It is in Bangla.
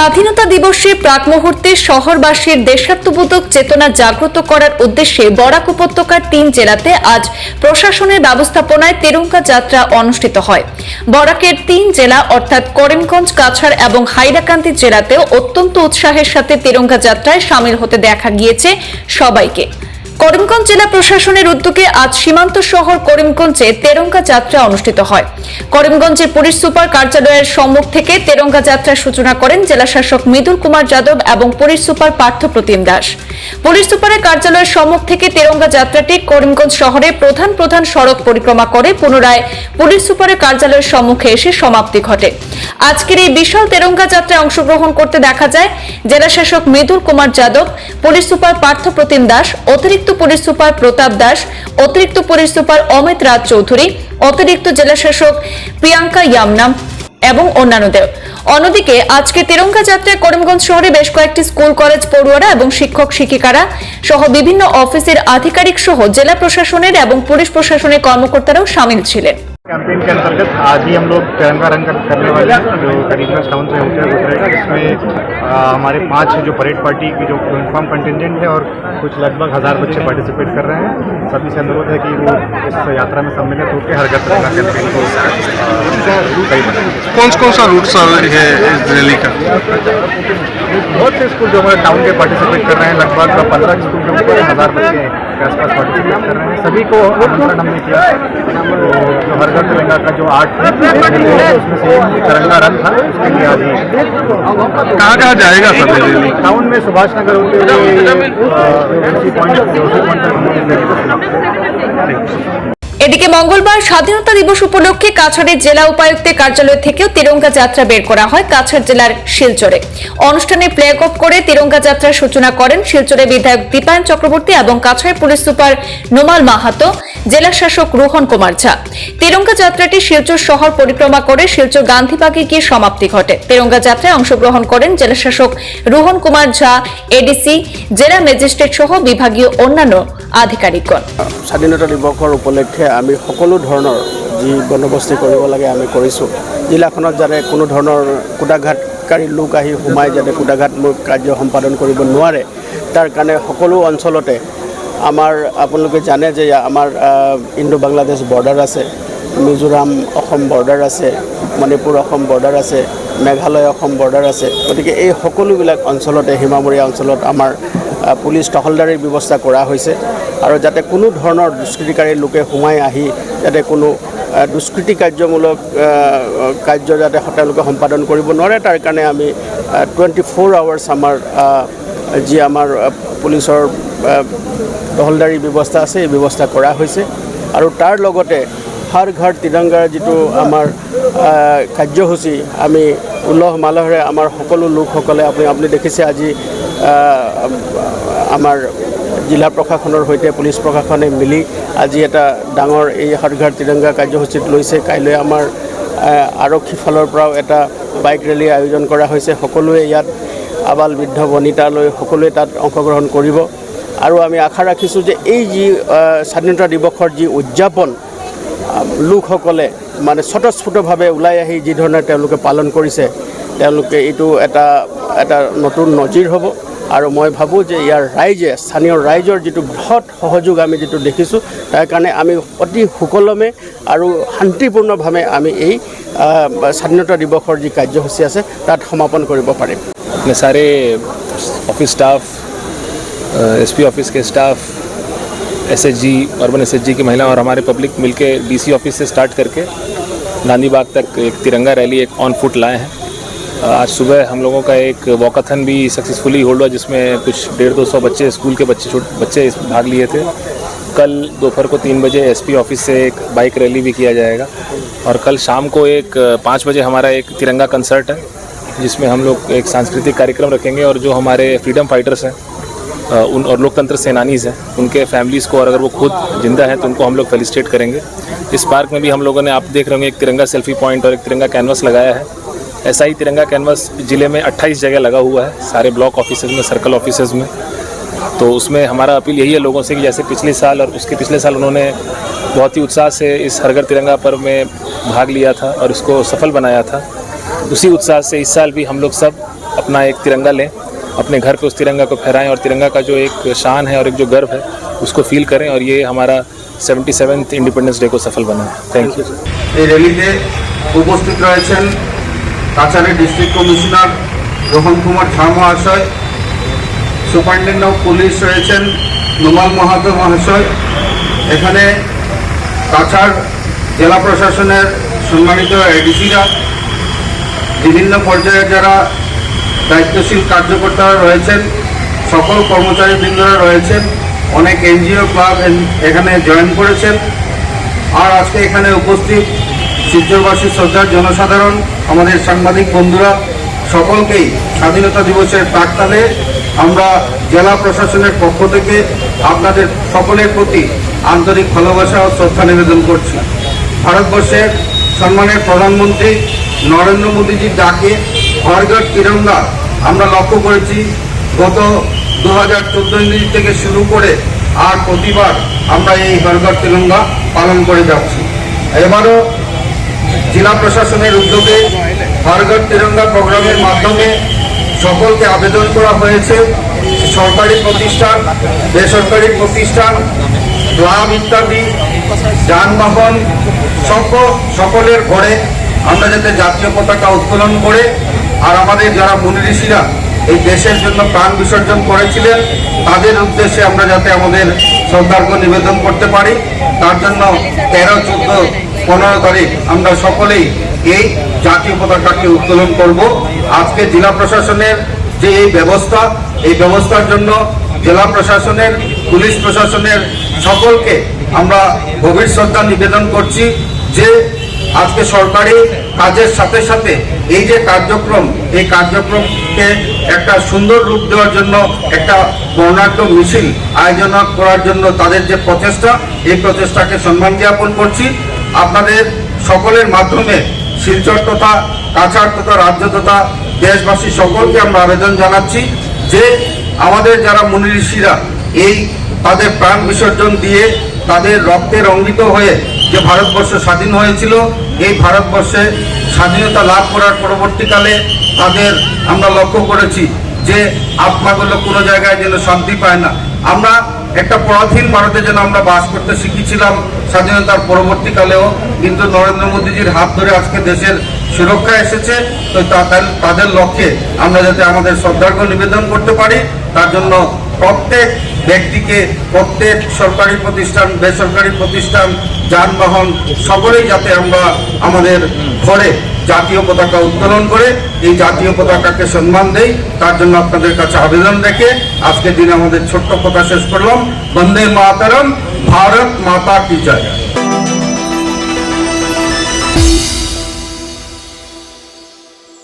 স্বাধীনতা দিবসে প্রাক মুহূর্তে শহরবাসীর দেশাত্মবোধক চেতনা জাগ্রত করার উদ্দেশ্যে বরাক উপত্যকার তিন জেলাতে আজ প্রশাসনের ব্যবস্থাপনায় তেরঙ্গা যাত্রা অনুষ্ঠিত হয়। বরাকের তিন জেলা অর্থাৎ করিমগঞ্জ, কাছাড় এবং হাইলাকান্দি জেলাতেও অত্যন্ত উৎসাহের সাথে তেরঙ্গা যাত্রায় সামিল হতে দেখা গিয়েছে সবাইকে। করিমগঞ্জ জেলা প্রশাসনের উদ্যোগে আজ সীমান্ত শহর করিমগঞ্জে তেরঙ্গা যাত্রা অনুষ্ঠিত হয়। করিমগঞ্জের পুলিশ সুপার কার্যালয়ের সম্মুখ থেকে তেরঙ্গা যাত্রার সূচনা করেন জেলা শাসক মৃদুল কুমার যাদব এবং police super Partha Pratim Das. Police সুপারের কার্যালয়ের সম্মুখ থেকে তেরঙ্গা যাত্রাটি করিমগঞ্জ শহরে প্রধান প্রধান সড়ক পরিক্রমা করে, পুনরায় পুলিশ সুপারের কার্যালয়ের সম্মুখে এসে সমাপ্তি ঘটে। আজকের এই বিশাল তেরঙ্গা যাত্রায় অংশগ্রহণ করতে দেখা যায় জেলা শাসক মৃদুল কুমার যাদব, পুলিশ সুপার পার্থ প্রতিম দাস, অতিরিক্ত অতিরিক্ত পুলিশ সুপার প্রতাপ দাস, অতিরিক্ত পুলিশ সুপার অমিত রাজ চৌধুরী, অতিরিক্ত জেলাশাসক প্রিয়াঙ্কা ইয়ামনাম এবং অন্যান্যদের। অন্যদিকে, আজকে তেরঙ্গা যাত্রায় করিমগঞ্জ শহরে বেশ কয়েকটি স্কুল, কলেজ, পড়ুয়ারা এবং শিক্ষক, শিক্ষিকারা সহ বিভিন্ন অফিসের আধিকারিক সহ জেলা প্রশাসনের এবং পুলিশ প্রশাসনের কর্মকর্তারাও সামিল ছিলেন। के अंतर्गत आज ही हम लोग तिरंगा रंग करने वाले जो करीबगंज टाउन से होकर गुजरेगा जिसमें हमारे पाँच जो परेड पार्टी की जो यूनिफॉर्म कंटिजेंट है और कुछ लगभग हज़ार बच्चे पार्टिसिपेट कर रहे हैं। सभी से अनुरोध है कि वो इस यात्रा में सम्मिलित होकर हर घर तिरंगा कैंपेन को कौन कौन सा रूट सर है इस रैली का? बहुत से स्कूल जो हमारे टाउन के पार्टिसिपेट कर रहे हैं लगभग पंद्रह स्कूल के ऊपर हज़ार बच्चे के आसपास पार्टिसिपेट कर रहे हैं। सभी को आमंत्रण हमने किया। तो जो हर घर तिरंगा का जो आर्ट उसमें से तिरंगा रंग था, उसके लिए आज कहाँ कहाँ जाएगा रैली टाउन में सुभाष नगर होते हुए पॉइंट पॉइंट तक এদিকে মঙ্গলবার স্বাধীনতা দিবস উপলক্ষে কাছাড়ের জেলা উপায়ুক্তের কার্যালয় থেকেও তিরঙ্গা যাত্রা বের করা হয় কাছাড় জেলার শিলচরে। অনুষ্ঠানে ফ্ল্যাগ অফ করে তিরঙ্গা যাত্রার সূচনা করেন শিলচরে বিধায়ক দীপায়ন চক্রবর্তী এবং কাছাড়ের পুলিশ সুপার নোমাল মাহাতো, জেলা শাসক রোহন কুমার ঝা। তিরঙ্গা যাত্রাটি শিলচর শহর পরিক্রমা করে শিলচর গান্ধীবাগে গিয়ে সমাপ্তি ঘটে। তিরঙ্গা যাত্রায় অংশগ্রহণ করেন জেলা শাসক রোহন কুমার ঝা এডিসি জেলা ম্যাজিস্ট্রেট সহ বিভাগীয় অন্যান্য আধিকারিকগণ। স্বাধীনতা দিৱসৰ উপলক্ষে আমি সকলো ধৰণৰ যি বন্দবস্তি কৰিব লাগে আমি কৰিছোঁ। জিলাখনত যাতে কোনো ধৰণৰ কুটাঘাতকাৰী লোক আহি সোমাই যাতে কুটাঘাতমূলক কাৰ্য সম্পাদন কৰিব নোৱাৰে, তাৰ কাৰণে সকলো অঞ্চলতে আমাৰ, আপোনালোকে জানে যে আমাৰ ইণ্ডো বাংলাদেশ বৰ্ডাৰ আছে, মিজোৰাম অসম বৰ্ডাৰ আছে, মণিপুৰ অসম বৰ্ডাৰ আছে, মেঘালয় অসম বৰ্ডাৰ আছে। গতিকে এই সকলোবিলাক অঞ্চলতে, সীমামূৰীয়া অঞ্চলত আমাৰ পুলিচ টহলদাৰীৰ ব্যৱস্থা কৰা হৈছে। আৰু যাতে কোনো ধৰণৰ দুষ্কৃতিকাৰী লোকে সোমাই আহি যাতে কোনো দুষ্কৃতি কাৰ্যমূলক কাৰ্য যাতে তেওঁলোকে সম্পাদন কৰিব নোৱাৰে, তাৰ কাৰণে আমি টুৱেণ্টি ফ'ৰ আৱাৰ্ছ আমাৰ যি আমাৰ পুলিচৰ টহলদাৰী ব্যৱস্থা আছে, এই ব্যৱস্থা কৰা হৈছে। আৰু তাৰ লগতে হৰ ঘৰ তিৰংগাৰ যিটো আমাৰ কাৰ্যসূচী, আমি উলহ মালহেৰে আমাৰ সকলো লোকসকলে আপুনি আপুনি দেখিছে আজি আমাৰ জিলা প্ৰশাসনৰ সৈতে পুলিচ প্ৰশাসনে মিলি আজি এটা ডাঙৰ এই ঘৰ তিৰংগা কাৰ্যসূচীত লৈছে। কাইলৈ আমাৰ আৰক্ষী ফালৰ পৰাও এটা বাইক ৰেলী আয়োজন কৰা হৈছে। সকলোৱে ইয়াত আবাল বৃদ্ধ বনিতালৈ সকলোৱে তাত অংশগ্ৰহণ কৰিব। আৰু আমি আশা ৰাখিছোঁ যে এই যি স্বাধীনতা দিৱসৰ যি উদযাপন লোকসকলে মানে স্বতঃস্ফূৰ্তভাৱে ওলাই আহি যি ধৰণে তেওঁলোকে পালন কৰিছে, তেওঁলোকে এইটো এটা এটা নতুন নজিৰ হ'ব। আৰু মই ভাবোঁ যে ইয়াৰ ৰাইজে স্থানীয় ৰাইজৰ যিটো বৃহৎ সহযোগ আমি যিটো দেখিছোঁ তাৰ কাৰণে আমি অতি সুকলমে আৰু শান্তিপূৰ্ণভাৱে আমি এই আহ, স্বাধীনতা দিৱসৰ যি কাৰ্যসূচী আছে তাত সমাপন কৰিব পাৰিম अपने सारे ऑफिस स्टाफ एसपी ऑफिस के स्टाफ एसएचजी अर्बन एसएचजी की महिला और हमारे पब्लिक मिलके डीसी ऑफिस से स्टार्ट करके गांधी बाग तक एक तिरंगा रैली एक ऑन फुट लाए हैं आज सुबह हम लोगों का एक वॉकाथन भी सक्सेसफुली होल्ड हुआ, जिसमें कुछ डेढ़ दो सौ बच्चे स्कूल के बच्चे छोटे, बच्चे भाग लिए थे। कल दोपहर को तीन बजे एसपी ऑफ़िस से एक बाइक रैली भी किया जाएगा। और कल शाम को एक, पाँच बजे हमारा एक तिरंगा कंसर्ट है, जिसमें हम लोग एक सांस्कृतिक कार्यक्रम रखेंगे और जो हमारे फ्रीडम फाइटर्स हैं उन और लोकतंत्र सेनानीज हैं, उनके फैमिलीज़ को और अगर वो खुद ज़िंदा हैं तो उनको हम लोग फेलिसिटेट करेंगे। इस पार्क में भी हम लोगों ने, आप देख रहे होंगे, एक तिरंगा सेल्फी पॉइंट और एक तिरंगा कैनवस लगाया है। ऐसा ही तिरंगा कैनवस ज़िले में 28 जगह लगा हुआ है सारे ब्लॉक ऑफिस में सर्कल ऑफिस में तो उसमें हमारा अपील यही है लोगों से कि जैसे पिछले साल और उसके पिछले साल उन्होंने बहुत ही उत्साह से इस हरगर तिरंगा पर्व में भाग लिया था और इसको सफल बनाया था उसी उत्साह से इस साल भी हम लोग सब अपना एक तिरंगा लें अपने घर पे उस तिरंगा को फहराएं और तिरंगा का जो एक शान है और एक जो गर्व है उसको फील करें और ये हमारा सेवेंटी सेवन्थ इंडिपेंडेंस डे को सफल बनाए थैंक यू এই র্যালিতে উপস্থিত রয়েছেন কাছাড়ের ডিস্ট্রিক্ট কমিশনার রোহন কুমার ঝা মহাশয় সুপারিনটেন্ডেন্ট অফ পুলিশ রয়েছেন নুমাল মাহাতো মহাশয়। এখানে কাছাড় জেলা প্রশাসনের সম্মানিত এডিসিরা, বিভিন্ন পর্যায়ে যারা দায়িত্বশীল কার্যকর্তারা রয়েছেন, সকল কর্মচারীবৃন্দরা রয়েছেন, অনেক এনজিও ক্লাব এখানে জয়েন করেছেন। আর আজকে এখানে উপস্থিত শিবজরবাসী শ্রদ্ধার জনসাধারণ, আমাদের সাংবাদিক বন্ধুরা, সকলকেই স্বাধীনতা দিবসের প্রাককালে আমরা জেলা প্রশাসনের পক্ষ থেকে আপনাদের সকলের প্রতি আন্তরিক ভালোবাসা ও শ্রদ্ধা নিবেদন করছি। ভারতবর্ষের সম্মানের প্রধানমন্ত্রী নরেন্দ্র মোদীজির ডাকে হরঘর তিরঙ্গা আমরা লক্ষ্য করেছি, গত দু হাজার চোদ্দ থেকে শুরু করে আর প্রতিবার আমরা এই হরঘর তিরঙ্গা পালন করে যাচ্ছি। এবারও জেলা প্রশাসনের উদ্যোগে হরঘর তিরঙ্গা প্রোগ্রামের মাধ্যমে সকলকে আবেদন করা হয়েছে। সরকারি প্রতিষ্ঠান, বেসরকারি প্রতিষ্ঠান, ক্লাব ইত্যাদি, যানবাহন সকল সকলের ঘরে আমরা যাতে জাতীয় পতাকা উত্তোলন করে আর আমাদের যারা মুনি ঋষিরা এই দেশের জন্য প্রাণ বিসর্জন করেছিলেন, তাদের উদ্দেশ্যে আমরা যাতে আমাদের শ্রদ্ধার্ঘ্য নিবেদন করতে পারি। তার জন্য তেরো চোদ্দ পনেরো তারিখ আমরা সকলেই এই জাতীয় পতাকাকে উত্তোলন করব। আজকে জেলা প্রশাসনের যে এই ব্যবস্থা, এই ব্যবস্থার জন্য জেলা প্রশাসনের, পুলিশ প্রশাসনের সকলকে আমরা গভীর শ্রদ্ধা নিবেদন করছি যে আজকে সরকারি কাজের সাথে সাথে এই যে কার্যক্রম, এই কার্যক্রমকে একটা সুন্দর রূপ দেওয়ার জন্য, একটা বর্ণাঢ্য মিছিল আয়োজন করার জন্য তাদের যে প্রচেষ্টা, এই প্রচেষ্টাকে সম্মান জ্ঞাপন করছি। আপনাদের সকলের মাধ্যমে শিলচর তথা কাছাড় তথা রাজ্য তথা দেশবাসী সকলকে আমরা আবেদন জানাচ্ছি যে আমাদের যারা মুনি ঋষিরা এই তাদের প্রাণ বিসর্জন দিয়ে তাদের রক্তে রঙ্গিত হয়ে যে ভারতবর্ষ স্বাধীন হয়েছিল, এই ভারতবর্ষে স্বাধীনতা লাভ করার পরবর্তীকালে তাদের আমরা লক্ষ্য করেছি যে আত্মাগুলো কোনো জায়গায় যেন শান্তি পায় না। আমরা একটা পরাধীন ভারতে যেন আমরা বাস করতে শিখেছিলাম, স্বাধীনতার পরবর্তীকালেও। কিন্তু নরেন্দ্র মোদীজির হাত ধরে আজকে দেশের সুরক্ষা এসেছে, তো তাদের লক্ষ্যে আমরা যাতে আমাদের শ্রদ্ধার্ঘ্য নিবেদন করতে পারি। তার জন্য প্রত্যেক ব্যক্তিকে, প্রত্যেক সরকারি প্রতিষ্ঠান, বেসরকারি প্রতিষ্ঠান, যানবাহন, সকলেই যাতে আমরা আমাদের ঘরে জাতীয় পতাকা উত্তোলন করে, এই জাতীয় পতাকাকে সম্মান দেই। তার জন্য আপনাদের কাছে আবেদন রেখে আজকের দিনে আমাদের ছোট্ট কথা শেষ করলাম। বন্দে মাতারম, ভারত মাতা কি জয়।